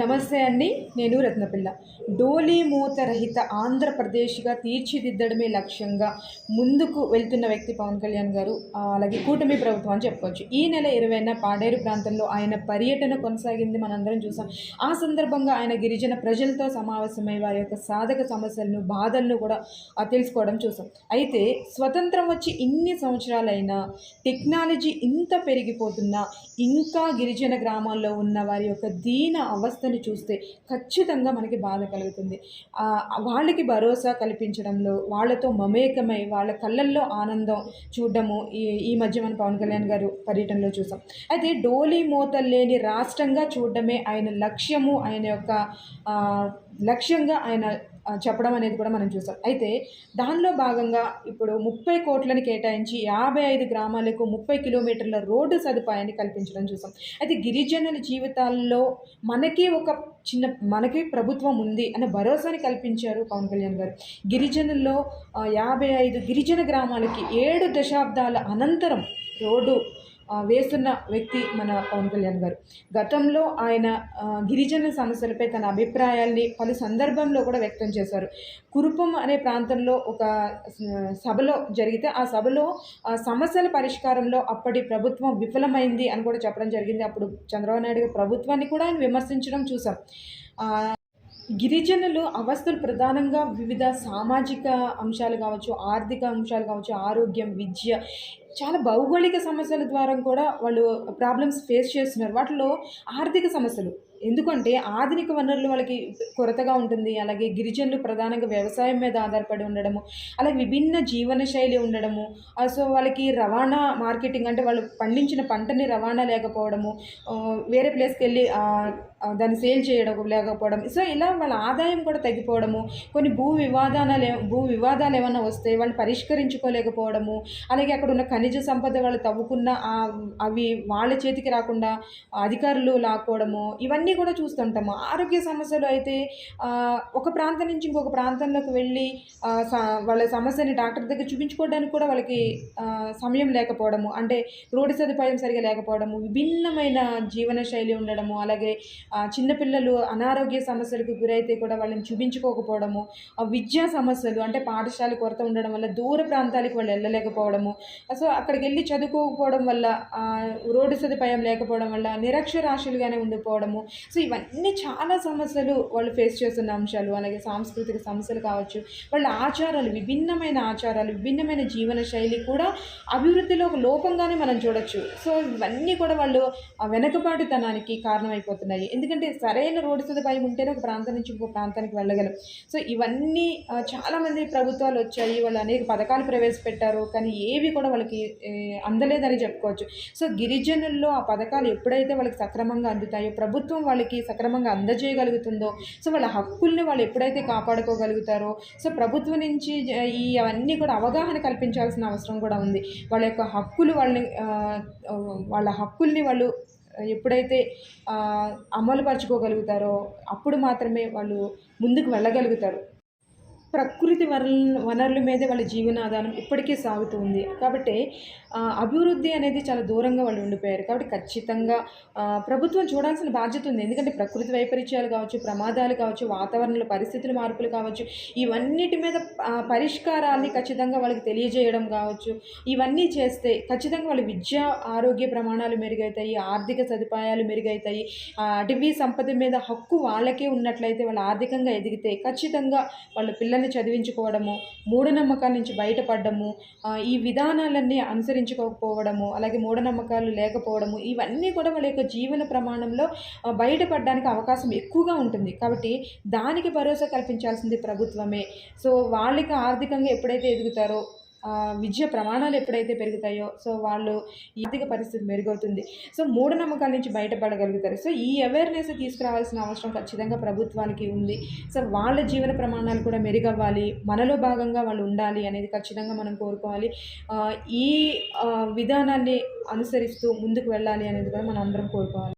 నమస్తే అండి నేను రత్నపిల్ల. డోలీ మూత రహిత ఆంధ్రప్రదేశ్గా తీర్చిదిద్దడమే లక్ష్యంగా ముందుకు వెళ్తున్న వ్యక్తి పవన్ కళ్యాణ్ గారు అలాగే కూటమి ప్రభుత్వం అని చెప్పుకోవచ్చు. ఈ నెల ఇరవైన పాడేరు ప్రాంతంలో ఆయన పర్యటన కొనసాగింది మనందరం చూసాం. ఆ సందర్భంగా ఆయన గిరిజన ప్రజలతో సమావేశమై వారి యొక్క సాధక సమస్యలను బాధలను కూడా తెలుసుకోవడం చూసాం. అయితే స్వతంత్రం వచ్చి ఇన్ని సంవత్సరాలైనా టెక్నాలజీ ఇంత పెరిగిపోతున్నా ఇంకా గిరిజన గ్రామాల్లో ఉన్న వారి యొక్క దీన అవస్థ అవస్థని చూస్తే ఖచ్చితంగా మనకి బాధ కలుగుతుంది. వాళ్ళకి భరోసా కల్పించడంలో వాళ్ళతో మమేకమై వాళ్ళ కళ్ళల్లో ఆనందం చూడడము ఈ ఈ మధ్య మన పవన్ కళ్యాణ్ గారు పర్యటనలో చూసాం. అయితే డోలీ మూతలు లేని రాష్ట్రంగా చూడడమే ఆయన లక్ష్యము ఆయన యొక్క లక్ష్యంగా ఆయన చెప్పడం అనేది కూడా మనం చూసాం అయితే దానిలో భాగంగా ఇప్పుడు ముప్పై కోట్లను కేటాయించి యాభై ఐదు గ్రామాలకు ముప్పై కిలోమీటర్ల రోడ్డు సదుపాయాన్ని కల్పించడం చూసాం. అయితే గిరిజనుల జీవితాల్లో మనకి ఒక చిన్న మనకి ప్రభుత్వం ఉంది అనే భరోసాని కల్పించారు పవన్ కళ్యాణ్ గారు. గిరిజనుల్లో యాభై ఐదు గిరిజన గ్రామాలకి ఏడు దశాబ్దాల అనంతరం రోడ్డు వేస్తున్న వ్యక్తి మన పవన్ కళ్యాణ్ గారు. గతంలో ఆయన గిరిజన సమస్యలపై తన అభిప్రాయాల్ని పలు సందర్భంలో కూడా వ్యక్తం చేశారు. కురుపం అనే ప్రాంతంలో ఒక సభలో జరిగితే ఆ సభలో ఆ సమస్యల పరిష్కారంలో అప్పటి ప్రభుత్వం విఫలమైంది అని కూడా చెప్పడం జరిగింది. అప్పుడు చంద్రబాబు నాయుడు ప్రభుత్వాన్ని కూడా ఆయన విమర్శించడం చూసాం గిరిజనులు అవస్థలు ప్రధానంగా వివిధ సామాజిక అంశాలు కావచ్చు ఆర్థిక అంశాలు కావచ్చు ఆరోగ్యం విద్య చాలా భౌగోళిక సమస్యల ద్వారా కూడా వాళ్ళు ప్రాబ్లమ్స్ ఫేస్ చేస్తున్నారు. వాటిలో ఆర్థిక సమస్యలు ఎందుకంటే ఆధునిక వనరులు వాళ్ళకి కొరతగా ఉంటుంది. అలాగే గిరిజనులు ప్రధానంగా వ్యవసాయం మీద ఆధారపడి ఉండడము అలాగే విభిన్న జీవన శైలి ఉండడము సో వాళ్ళకి రవాణా మార్కెటింగ్ అంటే వాళ్ళు పండించిన పంటని రవాణా లేకపోవడము వేరే ప్లేస్కి వెళ్ళి దాన్ని సేల్ చేయడం లేకపోవడం. సో ఇలా వాళ్ళ ఆదాయం కూడా తగ్గిపోవడము కొన్ని భూ వివాదాలు భూ వివాదాలు ఏమైనా వస్తే వాళ్ళు పరిష్కరించుకోలేకపోవడము అలాగే అక్కడ ఉన్న ఖనిజ సంపద వాళ్ళు తవ్వుకున్న అవి వాళ్ళ చేతికి రాకుండా అధికారులు లాక్కోవడము ఇవన్నీ కూడా చూస్తుంటాము. ఆరోగ్య సమస్యలు అయితే ఒక ప్రాంతం నుంచి ఇంకొక ప్రాంతంలోకి వెళ్ళి స- వాళ్ళ సమస్యని డాక్టర్ దగ్గర చూపించుకోవడానికి కూడా వాళ్ళకి సమయం లేకపోవడము అంటే రోడ్డు సదుపాయం సరిగా లేకపోవడము విభిన్నమైన జీవన శైలి ఉండడము అలాగే చిన్నపిల్లలు అనారోగ్య సమస్యలకు గురైతే కూడా వాళ్ళని చూపించుకోకపోవడము విద్యా సమస్యలు అంటే పాఠశాల కొరత ఉండడం వల్ల దూర ప్రాంతాలకు వాళ్ళు వెళ్ళలేకపోవడము సో అక్కడికి వెళ్ళి చదువుకోకపోవడం వల్ల రోడ్డు సదుపాయం లేకపోవడం వల్ల నిరక్షరాస్యులుగానే ఉండిపోవడము సో ఇవన్నీ చాలా సమస్యలు వాళ్ళు ఫేస్ చేస్తున్న అంశాలు అలాగే సాంస్కృతిక సమస్యలు కావచ్చు వాళ్ళ ఆచారాలు విభిన్నమైన ఆచారాలు విభిన్నమైన జీవన శైలి కూడా అభివృద్ధిలో ఒక లోపంగానే మనం చూడొచ్చు. సో ఇవన్నీ కూడా వాళ్ళు ఆ వెనకబాటుతనానికి కారణమైపోతున్నాయి. ఎందుకంటే సరైన రోడ్డు సదుపాయం ఉంటేనే ఒక ప్రాంతం నుంచి ఇంకో ప్రాంతానికి వెళ్ళగలం. సో ఇవన్నీ చాలామంది ప్రభుత్వాలు వచ్చాయి వాళ్ళు అనేక పథకాలు ప్రవేశపెట్టారు కానీ ఏవి కూడా వాళ్ళకి అందలేదని చెప్పుకోవచ్చు. సో గిరిజనుల్లో ఆ పథకాలు ఎప్పుడైతే వాళ్ళకి సక్రమంగా అందుతాయో ప్రభుత్వం వాళ్ళకి సక్రమంగా అందజేయగలుగుతుందో సో వాళ్ళ హక్కుల్ని వాళ్ళు ఎప్పుడైతే కాపాడుకోగలుగుతారో సో ప్రభుత్వం నుంచి ఇవన్నీ ఈ అవన్నీ కూడా అవగాహన కల్పించాల్సిన అవసరం కూడా ఉంది. వాళ్ళ యొక్క హక్కులు వాళ్ళని వాళ్ళ హక్కుల్ని వాళ్ళు ఎప్పుడైతే అమలుపరచుకోగలుగుతారో అప్పుడు మాత్రమే వాళ్ళు ముందుకు వెళ్ళగలుగుతారు. ప్రకృతి వనరుల వనరుల మీదే వాళ్ళ జీవనాధారం ఇప్పటికీ సాగుతూ ఉంది. కాబట్టి అభివృద్ధి అనేది చాలా దూరంగా వాళ్ళు ఉండిపోయారు. కాబట్టి ఖచ్చితంగా ప్రభుత్వం చూడాల్సిన బాధ్యత ఉంది. ఎందుకంటే ప్రకృతి వైపరీత్యాలు కావచ్చు ప్రమాదాలు కావచ్చు వాతావరణంలో పరిస్థితుల మార్పులు కావచ్చు ఇవన్నిటి మీద పరిష్కారాన్ని ఖచ్చితంగా వాళ్ళకి తెలియజేయడం కావచ్చు ఇవన్నీ చేస్తే ఖచ్చితంగా వాళ్ళ విద్య ఆరోగ్య ప్రమాణాలు మెరుగవుతాయి ఆర్థిక సదుపాయాలు మెరుగవుతాయి అటవీ సంపద మీద హక్కు వాళ్ళకే ఉన్నట్లయితే వాళ్ళు ఆర్థికంగా ఎదిగితే ఖచ్చితంగా వాళ్ళ పిల్లల్ని చదివించుకోవడము మూఢనమ్మకాల నుంచి బయటపడడము ఈ విధానాలన్నీ అనుసరించుకోకపోవడము అలాగే మూఢనమ్మకాలు లేకపోవడము ఇవన్నీ కూడా వాళ్ళ యొక్క జీవన ప్రమాణంలో బయటపడడానికి అవకాశం ఎక్కువగా ఉంటుంది. కాబట్టి దానికి భరోసా కల్పించాల్సింది ప్రభుత్వమే. సో వాళ్ళకి ఆర్థికంగా ఎప్పుడైతే ఎదుగుతారో విద్య ప్రమాణాలు ఎప్పుడైతే పెరుగుతాయో సో వాళ్ళు ఆర్థిక పరిస్థితి మెరుగవుతుంది. సో మూఢనమ్మకాల నుంచి బయటపడగలుగుతారు. సో ఈ అవేర్నెస్ తీసుకురావాల్సిన అవసరం ఖచ్చితంగా ప్రభుత్వానికి ఉంది. సో వాళ్ళ జీవన ప్రమాణాలు కూడా మెరుగవ్వాలి. మనలో భాగంగా వాళ్ళు ఉండాలి అనేది ఖచ్చితంగా మనం కోరుకోవాలి. ఈ విధానాన్ని అనుసరిస్తూ ముందుకు వెళ్ళాలి అనేది కూడా మనం అందరం కోరుకోవాలి.